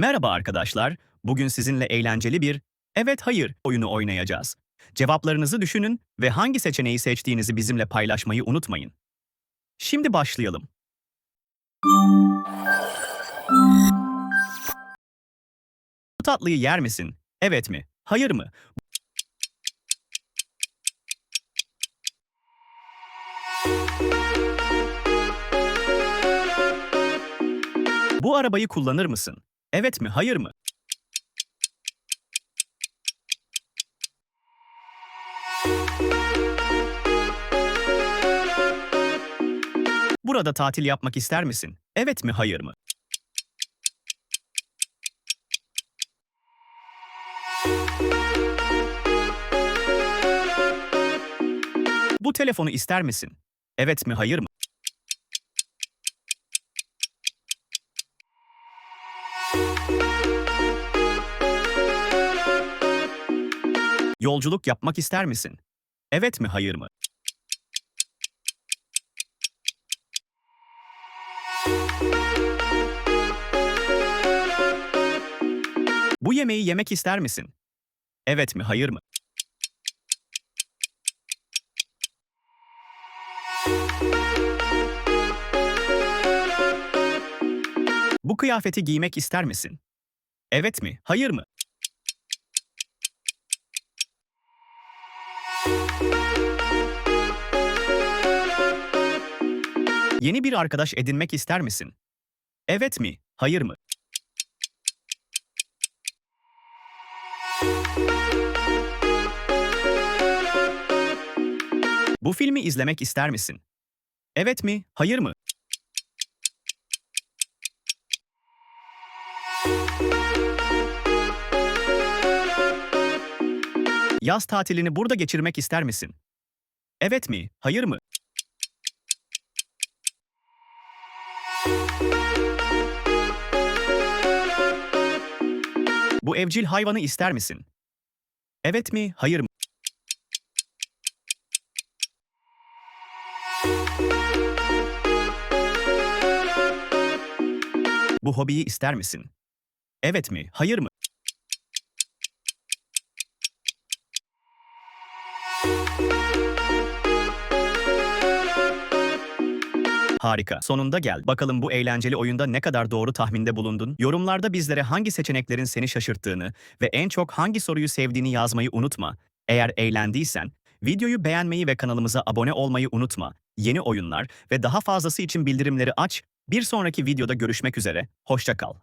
Merhaba arkadaşlar. Bugün sizinle eğlenceli bir evet hayır oyunu oynayacağız. Cevaplarınızı düşünün ve hangi seçeneği seçtiğinizi bizimle paylaşmayı unutmayın. Şimdi başlayalım. Bu tatlıyı yer misin? Evet mi? Hayır mı? Bu arabayı kullanır mısın? Evet mi? Hayır mı? Burada tatil yapmak ister misin? Evet mi? Hayır mı? Bu telefonu ister misin? Evet mi? Hayır mı? Yolculuk yapmak ister misin? Evet mi? Hayır mı? Bu yemeği yemek ister misin? Evet mi? Hayır mı? Bu kıyafeti giymek ister misin? Evet mi? Hayır mı? Yeni bir arkadaş edinmek ister misin? Evet mi? Hayır mı? Bu filmi izlemek ister misin? Evet mi? Hayır mı? Yaz tatilini burada geçirmek ister misin? Evet mi? Hayır mı? Bu evcil hayvanı ister misin? Evet mi? Hayır mı? Bu hobiyi ister misin? Evet mi? Hayır mı? Harika. Sonunda gel. Bakalım bu eğlenceli oyunda ne kadar doğru tahminde bulundun? Yorumlarda bizlere hangi seçeneklerin seni şaşırttığını ve en çok hangi soruyu sevdiğini yazmayı unutma. Eğer eğlendiysen, videoyu beğenmeyi ve kanalımıza abone olmayı unutma. Yeni oyunlar ve daha fazlası için bildirimleri aç. Bir sonraki videoda görüşmek üzere. Hoşça kal.